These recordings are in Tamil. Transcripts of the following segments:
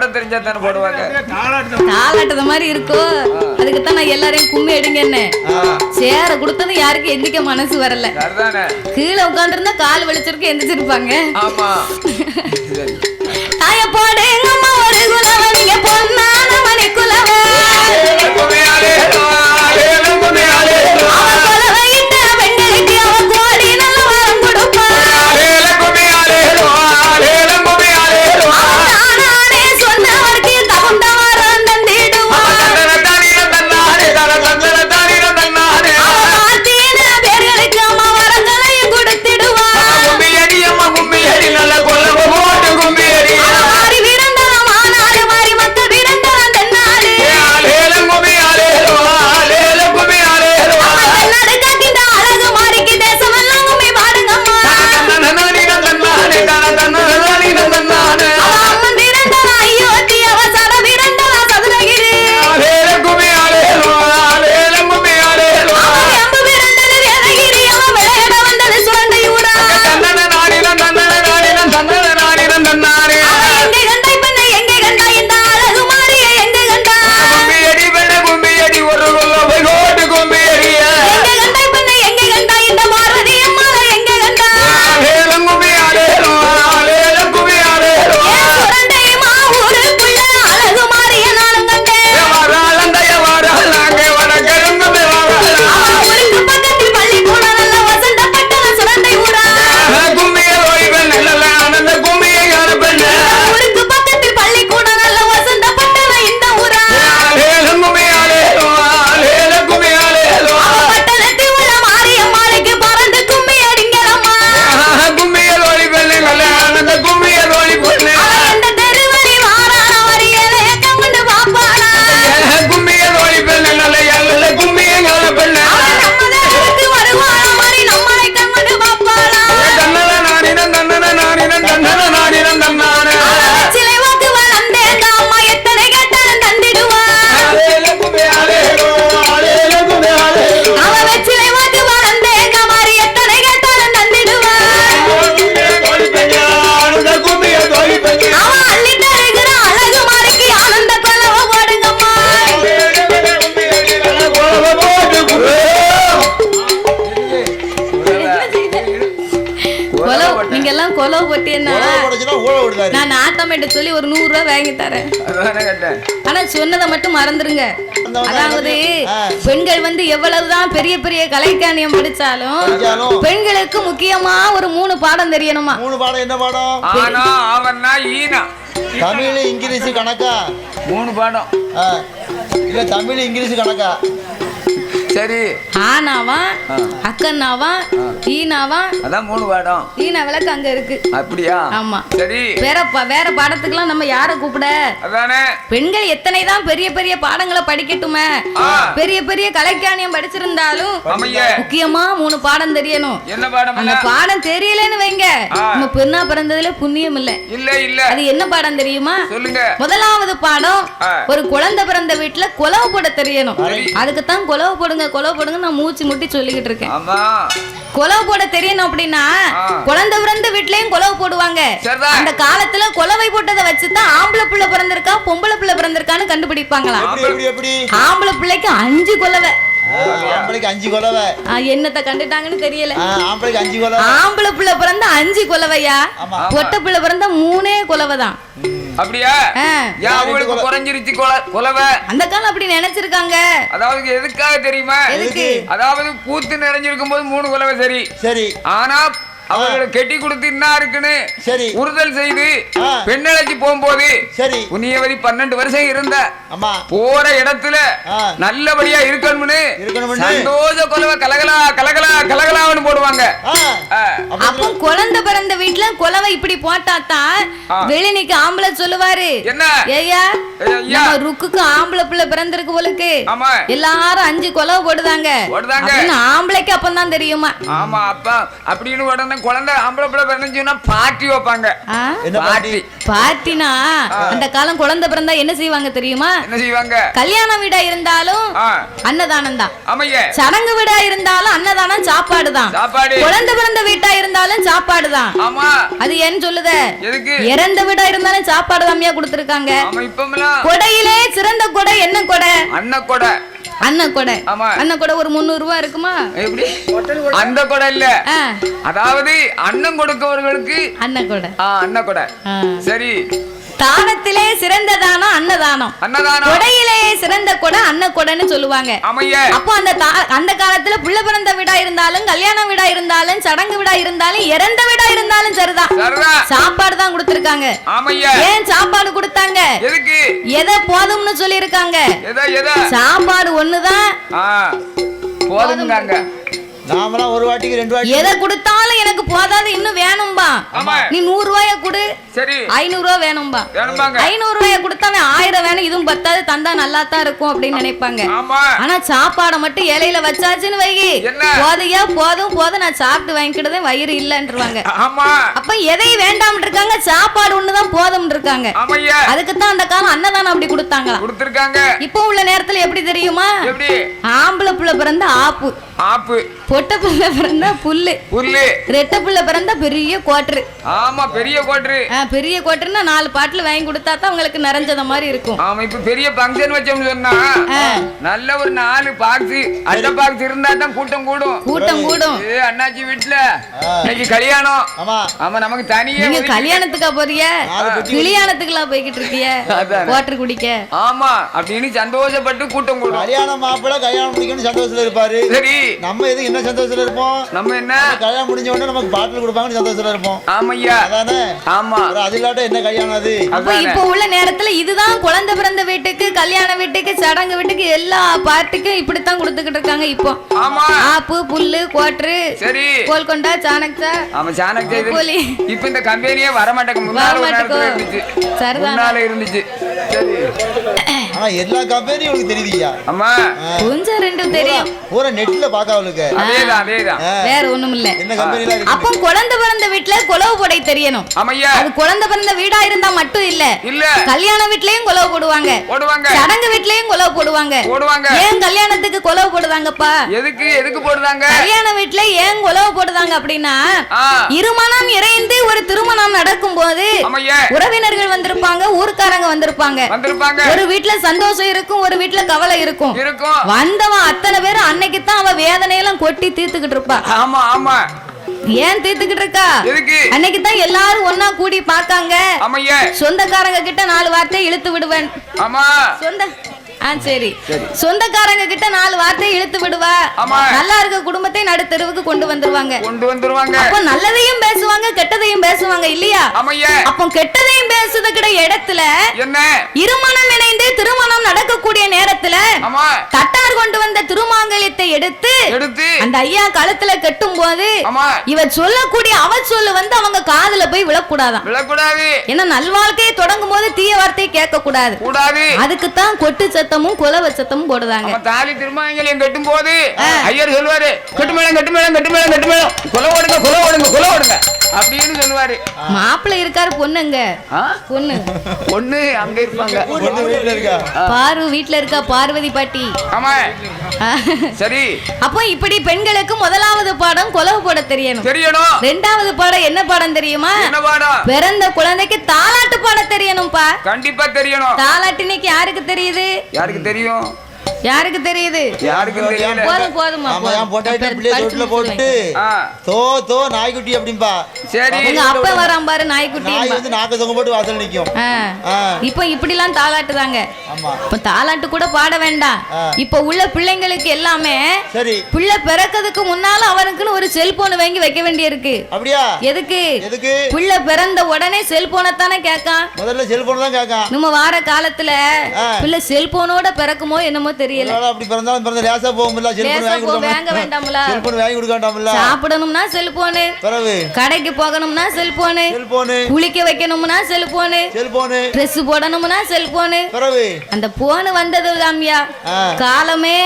போட தெரிஞ்சா தானே போடுவாங்க. தாளாட்டத மாதிரி இருக்கோ அதுக்கு தான் நான் எல்லாரையும் கும்மி எடுங்கன்னு. சேர கொடுத்ததும் யாருக்கும் எந்திக்க மனசு வரல. கீழே உட்காந்துருந்தா கால் வலிச்சிருக்கு எந்திரிச்சிருப்பாங்க. ஆமா. தாய நீங்க எல்லாம் கொலவு போட்டீங்கன்னா நான் நாட்டமேட்ட சொல்லி ஒரு நூறு ரூபாய் வாங்கி தரேன். ஆனா சொன்னதை மட்டும் மறந்துருங்க. அதாவது பெண்கள் வந்து எவ்வளவுதான் பெரிய பெரிய கலைக்காணியம் படிச்சாலும். பெண்களுக்கு முக்கியமா ஒரு மூணு பாடம் தெரியணுமா? மூணு பாடம் என்ன பாடம்? ஆனா அவன்னா ஈனா. தமிழ் இங்கிலீஷ் கணக்கா? மூணு பாடம். இல்ல தமிழ் இங்கிலீஷ் கணக்கா? சரி. ஆனாவா அக்கன்னாவா ஈனாவா? அதான் மூணு பாடம் ஈனா விளக்கு அங்க இருக்கு. அப்படியா? ஆமா. சரி. வேற வேற பாடத்துக்கெல்லாம் நம்ம யார கூப்பிட? அதானே. பெண்கள் எத்தனை தான் பெரிய பெரிய பாடங்களை படிக்கட்டுமே. பெரிய பெரிய கலைக்காணியம் படிச்சிருந்தாலும் முக்கியமா மூணு பாடம் தெரியணும். என்ன பாடம் அந்த பாடம் தெரியலன்னு வைங்க. பெண்ணா பிறந்ததுல புண்ணியம் இல்ல. இல்ல இல்ல. அது என்ன பாடம் தெரியுமா? சொல்லுங்க. முதலாவது பாடம். ஒரு குழந்தை பிறந்த வீட்டுல குலவு போட தெரியணும். சரி. அதுக்குத்தான் குலவு போடுங்க குலவு போடுங்க நான் மூச்சு முட்டி சொல்லிக்கிட்டு இருக்கேன். குலவு போட தெரியணும் அப்படின்னா. குழந்தை பிறந்த வீட்லயும் குலவு போடுவாங்க. அந்த காலத்துல குலவை போட்டதை வச்சுதான் ஆம்பளை பிள்ளை பிறந்திருக்கா பொம்பளை பிள்ளை பிறந்திருக்கான்னு எப்படி? ஆம்பளை பிள்ளைக்கு அஞ்சு குலவை. ஆம்பளைக்கு அஞ்சு கொலவை. ஆ, என்னத்தை கண்டுட்டாங்கன்னு தெரியல. ஆ, ஆம்பளைக்கு அஞ்சு கொலவை. ஆம்பளை பிள்ளை பிறந்த அஞ்சு குலவையா? ஆமா. பொட்டை பிள்ளை பிறந்த மூணே குலவை தான் அப்படியா? அவங்களுக்கு குறைஞ்சிருச்சு கொல- கொலவை? அந்த காலம் அப்படி நினைச்சிருக்காங்க. அதாவது எதுக்காக தெரியுமா? எதுக்கு? அதாவது பூத்து நிறைஞ்சிருக்கும் போது மூணு கொலவை சரி. சரி. ஆனா அவங்களை கெட்டி கொடுத்து என்ன இருக்குன்னு சரி. உறுதல் செய்து ஆ. பெண்ணலைக்கு போகும்போது சரி. புண்ணியவதி பன்னெண்டு வருஷம் இருந்த. போற இடத்துல. நல்லபடியா இருக்கணும்னு இருக்கணும்னு. சந்தோஷ கொலவை கலகலா கலகலா கலகலான்னு போடுவாங்க. அப்ப குழந்தை பிறந்த வீட்டுல குலவை இப்படி போட்டாதான் ஆ. வெளினிக்கு ஆம்பளை சொல்லுவாரு. என்ன? ஐயா. ருக்குக்கு ஆம்பளை பிள்ளை பிறந்திருக்கு ஆமா. எல்லாரும் அஞ்சு குலவை போடுதாங்க. ஆம்பளைக்கு அப்பந்தான் தெரியுமா? ஆமா அப்பா அப்படின்னு உடனே காலத்துலலாம் குழந்தை ஆம்பளை பிள்ளை பிறந்துச்சுன்னா பாட்டி வைப்பாங்க. பாட்டி? பாட்டினா அந்த காலம் குழந்தை பிறந்தா என்ன செய்வாங்க தெரியுமா? என்ன செய்வாங்க? கல்யாண வீடா இருந்தாலும் அன்னதானம் தான் ஆமைய சடங்கு வீடா இருந்தாலும் அன்னதானம் சாப்பாடு தான் சாப்பாடு. குழந்தை பிறந்த வீட்டா இருந்தாலும் சாப்பாடு தான் ஆமா. அது ஏன்னு சொல்லுத? எதுக்கு? இறந்த வீடா இருந்தாலும் சாப்பாடு தாமியா கொடுத்திருக்காங்க. ஆமா இப்பமெல்லாம் கொடையிலே சிறந்த கொடை என்ன கொடை? அண்ணன் கொடை கொடை. ஆமா. அன்ன கொடை ஒரு முந்நூறு ரூபாய் இருக்குமா? எப்படி? அந்த கொடை இல்ல. அதாவது அண்ணன் கொடுக்கவர்களுக்கு அன்ன கொடை. ஆ அண்ணன் கொடை. சரி. தானத்திலே சிறந்த தானம் அன்னதானம். அன்னதானம். கொடையிலே சிறந்த கொடை அன்ன கொடைன்னு சொல்லுவாங்க அப்போ அந்த அந்த காலத்துல புள்ள பிறந்த வீடா இருந்தாலும் கல்யாண வீடா இருந்தாலும் சடங்கு வீடா இருந்தாலும் இறந்த வீடா இருந்தாலும் சரிதான். சரிதா சாப்பாடு தான் கொடுத்திருக்காங்க. ஏன் சாப்பாடு கொடுத்தாங்க? எதை போதும்னு சொல்லியிருக்காங்க? எதா எதா? சாப்பாடு ஒண்ணுதான். ஆ நாமெல்லாம் ஒரு வாட்டிக்கு ரெண்டு வாட்டி எதை கொடுத்தாலும் எனக்கு போதாது இன்னும் வேணும்பா. நீ நூறு ரூபாய கொடு. சரி. ஐநூறு ரூபாய் வேணும்பா. ஐநூறு ரூபாய கொடுத்தாவே ஆயிரம் வேணும் இதுவும் பத்தாது தந்தா நல்லா தான் இருக்கும் அப்படின்னு நினைப்பாங்க. ஆமா. ஆனா சாப்பாடை மட்டும் இலையில வச்சாச்சுன்னு வைகி என்ன? போதையா போதும் போதும் நான் சாப்பிட்டு வாங்கிக்கிட்டதே வயிறு இல்லைன்றவாங்க. ஆமா. அப்ப எதை வேண்டாம் இருக்காங்க? சாப்பாடு ஒண்ணுதான் போதும் இருக்காங்க. அதுக்கு தான் அந்த காலம் அன்னதானம் அப்படி கொடுத்திருக்காங்க. இப்போ உள்ள நேரத்துல எப்படி தெரியுமா? எப்படி? ஆம்பளை புள்ள பிறந்த ஆப்பு. ஆப்பு. பொட்டை புள்ள பிறந்த புல்லு. புல்லு. ரெட்டை புள்ள பிறந்த பெரிய கோட்டரு ஆமா பெரிய கோட்ரு ஆ, பெரிய கோட்டருன்னா நாலு பாட்டில் வாங்கி கொடுத்தா தான் உங்களுக்கு நிறைஞ்சத மாதிரி இருக்கும். ஆமா இப்ப பெரிய ஃபங்க்ஷன் வச்சோம்னு சொன்னா நல்ல ஒரு நாலு பாக்ஸ் அட்டை பாக்ஸ் இருந்தா தான் கூட்டம் கூடும். கூட்டம் கூடும். ஏ அண்ணாச்சி வீட்டுல இன்னைக்கு கல்யாணம். ஆமா. ஆமா நமக்கு தனியே நீங்க கல்யாணத்துக்கா பெட்டி கல்யாணத்துக்குலாம் போய்கிட்டு இருக்கிய? அதானே. கோட்டர் குடிக்க. ஆமா அப்படின்னு சந்தோஷப்பட்டு கூட்டம் கூடும். கல்யாணம் மாப்பிள்ள கல்யாணம் முடிக்கணும்னு சந்தோஷத்துல இருப்பாரு. சரி. நம்ம எதுக்கு என்ன சந்தோஷத்துல இருப்போம். நம்ம என்ன? கல்யாணம் முடிஞ்ச உடனே நமக்கு பாட்டில் கொடுப்பாங்கன்னு சந்தோஷத்துல இருப்போம். ஆமையா? அதானே? ஆமா. அது இல்லாட்ட என்ன கல்யாணம் அது? அப்ப. இப்போ உள்ள நேரத்துல இதுதான் குழந்தை பிறந்த வீட்டுக்கு கல்யாண வீட்டுக்கு சடங்கு வீட்டுக்கு எல்லா பார்ட்டிக்கும் இப்படித்தான் கொடுத்துக்கிட்டு இருக்காங்க இப்போ. ஆமா. ஆப்பு புல்லு கோட்டரு சரி. கோல்கொண்டா சாணக்தா ஆமா சாணக் செய்து போலி. இப்ப இந்த கம்பெனியே வர மாட்டேங்க முன்னால. இருந்துச்சு. சரிதான். இருந்துச்சு. சரி. ஆனா எல்லா கம்பெனியும் உங்களுக்கு தெரியுதுயா அம்மா. கொஞ்சம் ரெண்டு தெரியும். பூரா நெட்ல பாக்க அவளுக்கு அதேதான் அதேதான். வேற ஒண்ணும் இல்ல என்ன கம்பெனில இருக்கு அப்போ குழந்தை பிறந்த வீட்டுல குலவு போடை தெரியணும். ஆமையா அது குழந்தை பிறந்த வீடா இருந்தா மட்டும் இல்ல. இல்ல. கல்யாண வீட்லயும் குலவு போடுவாங்க. போடுவாங்க. சடங்கு வீட்லயும் குலவு போடுவாங்க. போடுவாங்க. ஏன் கல்யாணத்துக்கு குலவு போடுதாங்கப்பா? எதுக்கு எதுக்கு போடுறாங்க கல்யாண வீட்ல ஏன் போடுதாங்க அப்படின்னா இருமணம் இறைந்து ஒரு திருமணம் நடக்கும் போது உறவினர்கள் வந்திருப்பாங்க ஊர்க்காரங்க வந்திருப்பாங்க. ஒரு வீட்ல சந்தோஷம் இருக்கும் ஒரு வீட்ல கவலை இருக்கும். வந்தவன் அத்தனை பேரும் அன்னைக்கு தான் அவ வேதனையெல்லாம் கொட்டி தீர்த்துக்கிட்டு இருப்பா. ஆமா ஆமா. ஏன் தீர்த்துக்கிட்டு இருக்கா? அன்னைக்கு தான் எல்லாரும் ஒன்னா கூடி பார்க்காங்க. ஆமையா சொந்தக்காரங்க கிட்ட நாலு வார்த்தை இழுத்து விடுவேன். ஆமா. சொந்த ஆ சரி. சொந்தக்காரங்க கிட்ட நாலு வார்த்தை இழுத்து விடுவா. நல்லா இருக்க குடும்பத்தை நடுத்தெருவுக்கு கொண்டு வந்துருவாங்க. கொண்டு வந்துருவாங்க. அப்போ நல்லதையும் பேசுவாங்க கெட்டதையும் பேசுவாங்க இல்லையா? அப்போ கெட்டதையும் பேசுறதுக்கிட இடத்துல என்ன? இருமணம் இணைந்து திருமணம் நடக்கக்கூடிய நேரத்துல தட்டார் கொண்டு வந்த திருமாங்கல்யத்தை எடுத்து எடுத்து அந்த ஐயா கழுத்துல கட்டும் போது இவ சொல்லக்கூடிய அவ சொல்லு வந்து அவங்க காதுல போய் விழக்கூடாதாம் விழக்கூடாது. ஏன்னா நல்வாழ்க்கையை தொடங்கும் போது தீய வார்த்தையை கேட்க கூடாது. அதுக்குத்தான் கொட்டு சத்தமும் குலவ சத்தமும் போடுதாங்க நம்ம தாலி திருமாங்கலையும் கட்டும் போது ஐயர் சொல்லுவாரு கட்டு மேளம் கட்டு மேளம் கட்டு மேளம் கட்டு மேளம் கொலை ஓடுங்க கொலை ஓடுங்க கொலை ஓடுங்க. அப்படின்னு சொல்லுவாரு. மாப்பிள்ளை இருக்காரு பொண்ணுங்க? பொண்ணு. பொண்ணு அங்க இருப்பாங்க. பொண்ணு வீட்டுல இருக்கா? பாரு வீட்ல இருக்கா பார்வதி பாட்டி. ஆமா. சரி. அப்போ இப்படி பெண்களுக்கு முதலாவது பாடம் குலவு போட தெரியணும். தெரியணும். ரெண்டாவது பாடம் என்ன பாடம் தெரியுமா? என்ன பாடம்? பிறந்த குழந்தைக்கு தாலாட்டு பாட தெரியணும்பா. கண்டிப்பா தெரியணும். தாலாட்டு இன்னைக்கு யாருக்கு தெரியுது? யாருக்கு தெரியும்? யாருக்கு தெரியுது? யாருக்கு தெரியல போதும் போதுமா ஆமா என் பொட்டாட்டி படிச்சு தொட்டில போட்டு தோ தோ நாய்க்குட்டி அப்படிம்பா. சரி. உங்க அப்பா வரான் பாரு நாய்க்குட்டி நாய் வந்து நாக்க தொங்க போட்டு வாசல் நிக்கும். இப்போ இப்படிலாம் தாலாட்டுதாங்க ஆமா. இப்ப தாலாட்டு கூட பாட வேண்டாம். இப்ப உள்ள பிள்ளைங்களுக்கு எல்லாமே சரி. பிள்ளை பிறக்கிறதுக்கு முன்னால அவனுக்குன்னு ஒரு செல்போன் வாங்கி வைக்க வேண்டியிருக்கு. அப்படியா? எதுக்கு? எதுக்கு? பிள்ளை பிறந்த உடனே செல்போனை தானே கேட்கான். முதல்ல செல்போன் தான் கேட்கான். நம்ம வார காலத்துல. பிள்ளை செல்போனோட பிறக்குமோ என்னமோ தெரியல. அதனால அப்படி பிறந்தாலும் பிறந்த லேசா போகும்ல செல்போன் லேசா வாங்கி வேண்டாம்ல. செல்போன் வாங்கி கொடுக்க வேண்டாம்ல சாப்பிடணும்னா செல்போனு பிறகு? கடைக்கு போகணும்னா செல்போனு செல்போனு குளிக்க வைக்கணும்னா செல்போனு செல்போனு Dress போடணும்னா செல்போனு பிறகு? அந்த போன் வந்தது தாமியா. காலமே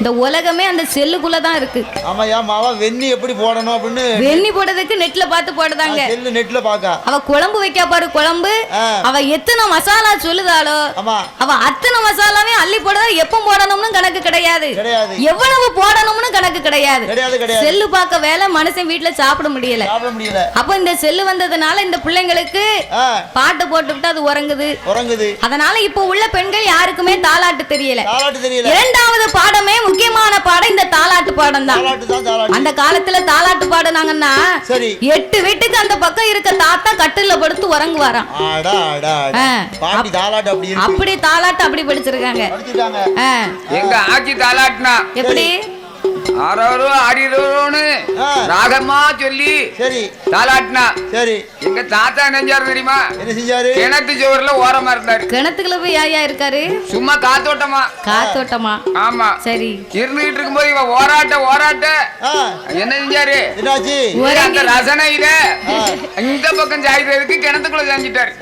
இந்த உலகமே அந்த செல்லுக்குள்ள தான் இருக்கு. ஆமாய்யா மாவா வெண்ணி எப்படி போடணும் அப்படின்னு வெண்ணி போடுறதுக்கு நெட்ல பார்த்து போடுதாங்க. செல்லு நெட்ல பாக்க அவ குழம்பு வைக்க பாரு குழம்பு. அவ எத்தனை மசாலா சொல்லுதாளோ. அவ அத்தனை மசாலாவையும் அள்ளி போடுறா எப்ப போடணும்னு கணக்கு கிடையாது. கிடையாது. எவ்வளவு போடணும்னு கணக்கு கிடையாது. கிடையாது கிடையாது. செல்லு பார்க்க வேலை மனுஷன் வீட்டுல சாப்பிட முடியல. சாப்பிட முடியல. அப்ப இந்த செல்லு வந்ததுனால இந்த பிள்ளைங்களுக்கு பாட்டு போட்டுவிட்டு அது உறங்குது. உறங்குது. அதனால இப்ப உள்ள பெண்கள் யாருக்குமே தாலாட்டு தெரியல. இரண்டாவது பாடமே முக்கியமான பாடம் இந்த தாலாட்டு பாடம் தான் தாலாட்டு. தான் தாலாட்டு அந்த காலத்துல தாலாட்டு பாடுனாங்கன்னா சரி. எட்டு வீட்டுக்கு அந்த பக்கம் இருக்க தாத்தா கட்டில்ல படுத்து உறங்குவாராம். அப்படி தாலாட்டு அப்படி படிச்சிருக்காங்க. எங்க ஆச்சி தாலாட்டினா? எப்படி? ஆரோரோ ஆடிரோன்னு ஆ. ராகமா சொல்லி சரி. தாலாட்டினா. சரி. எங்க தாத்தா நெஞ்சாரு தெரியுமா? என்ன செஞ்சாரு? கிணத்து சுவர்ல ஓரமா இருந்தாரு. கிணத்துக்குள்ள போய் யாயா இருக்காரு? சும்மா காத்தோட்டமா. காத்தோட்டமா. ஆமா. சரி. இருந்துகிட்டு இருக்கும்போது இவ ஓராட்ட ஓராட்ட. என்ன செஞ்சாரு? அந்த ரசனையில இந்த பக்கம் சாய்க்கிறதுக்கு கிணத்துக்குள்ள சாஞ்சிட்டாரு.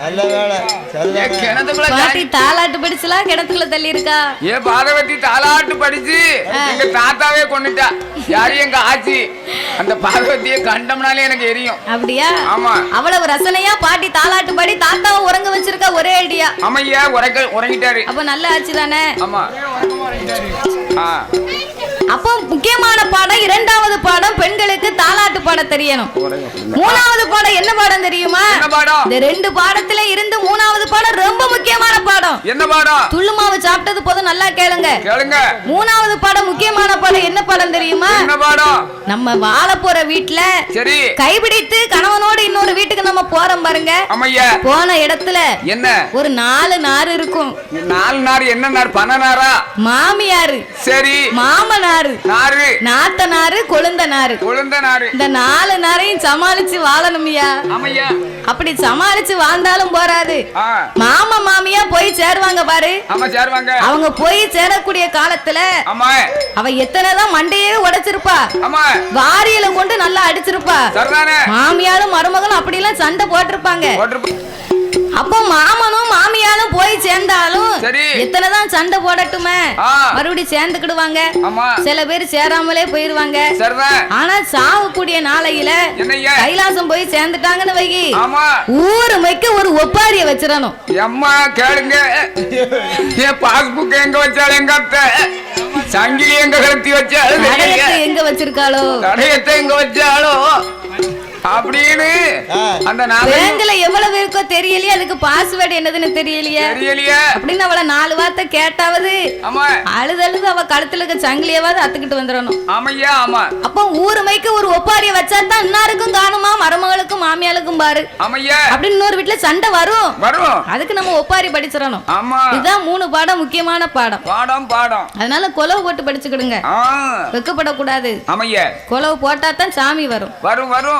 கிணத்துக்குள்ள தாலாட்டு படிச்சுலாம் கிணத்துக்குள்ள தள்ளி இருக்கா ஏ பாதவதி தாலாட்டு படிச்சு எங்க தாத்தாவே கொண்டுட்டா. யாரு எங்க ஆச்சி? அந்த பாதவதியை கண்டம்னாலே எனக்கு எரியும். அப்படியா? ஆமா. அவ்வளவு ரசனையா பாட்டி தாலாட்டு பாடி தாத்தாவை உறங்க வச்சிருக்கா ஒரே ஐடியா அமையா உறக்க உறங்கிட்டாரு. அப்ப நல்ல ஆச்சு தானே? ஆமா. அப்போ முக்கியமான பாடம் இரண்டாவது பாடம் பெண்களுக்கு தாலாட்டு பாடம் தெரியணும். மூணாவது பாடம் என்ன பாடம் தெரியுமா? இந்த ரெண்டு பாடத்துல இருந்து மூணாவது பாடம் ரொம்ப முக்கியமான பாடம். என்ன பாடம்? துள்ளு மாவு சாப்பிட்டது போதும் நல்லா கேளுங்க. கேளுங்க. மூணாவது பாடம் முக்கியமான பாடம் என்ன பாடம் தெரியுமா? என்ன பாடம்? நம்ம வாழ போற வீட்டுல சரி. கைபிடித்து கணவனோட இன்னொரு வீட்டுக்கு நம்ம போறோம் பாருங்க. போன இடத்துல என்ன? ஒரு நாலு நார் இருக்கும். நாலு நார் என்ன நார் பன நாரா மாமியாரு. சரி. மாமனாரு. நாரு நாத்தனாரு கொழுந்தனாரு உளுந்த நாரு இந்த நாலு நாரையும் சமாளிச்சு வாழணும்யா அமையா அப்படி சமாளிச்சு வாழ்ந்தாலும் போறாது. மாமா மாமியா போய் சேருவாங்க பாரு. ஆமா சேருவாங்க. அவங்க போய் சேரக்கூடிய காலத்துல ஆமா. அவ எத்தனைதான் மண்டையே உடைச்சிருப்பா. ஆமா. வாரியல கொண்டு நல்லா அடிச்சிருப்பா. மாமியாரும் மருமகளும் அப்படிலாம் சண்டை போட்டிருப்பாங்க. போட்டிருப்ப- அப்போ மாமனும் மாமியாரும் போய் சேர்ந்தாலும் சரி. எத்தனைதான் சண்டை போடட்டுமே. மறுபடியும் சேர்ந்துக்கிடுவாங்க. சில பேர் சேராமலே போயிருவாங்க. ஆனா சாவக்கூடிய நாளையில கைலாசம் போய் சேர்ந்துட்டாங்கன்னு வைகி ஊரு மைக்க ஒரு ஒப்பாரிய வச்சிடணும். எம்மா கேளுங்க. என் பாஸ்புக் எங்க வச்சாலும் எங்க அத்தை. சங்கிலி எங்க கழுத்தி வச்சாலும் எங்க வச்சிருக்காளோ? தடயத்தை எங்க வச்சாலோ அப்படின்னு ஆ. அந்த நாளை பேங்க்ல எவ்வளவு இருக்கோ தெரியலையே அதுக்கு பாஸ்வேர்டு என்னதுன்னு தெரியலையே. தெரியலையே. அப்படின்னு அவள நாலு வார்த்தை கேட்டாவது ஆமா. அழுது அழுது அவ கழுத்துல இருக்க சங்கிலியாவது அத்துக்கிட்டு வந்துடணும். ஆமையா ஆமா. அப்போ ஊரு மைக்க ஒரு ஒப்பாரிய வச்சா தான் இன்னாருக்கும் காணுமா மருமகளுக்கும் மாமியாளுக்கும் பாரு. ஆமையா. அப்படின்னு இன்னொரு வீட்டுல சண்டை வரும். வரும். அதுக்கு நம்ம ஒப்பாரி படிச்சிடணும். ஆமா. இதுதான் மூணு பாடம் முக்கியமான பாடம். பாடம் பாடம். அதனால கொலவு போட்டு படிச்சுக்கிடுங்க. வெக்கப்படக்கூடாது. ஆமையா. கொலவு போட்டா தான் சாமி வரும். வரும் வரும்.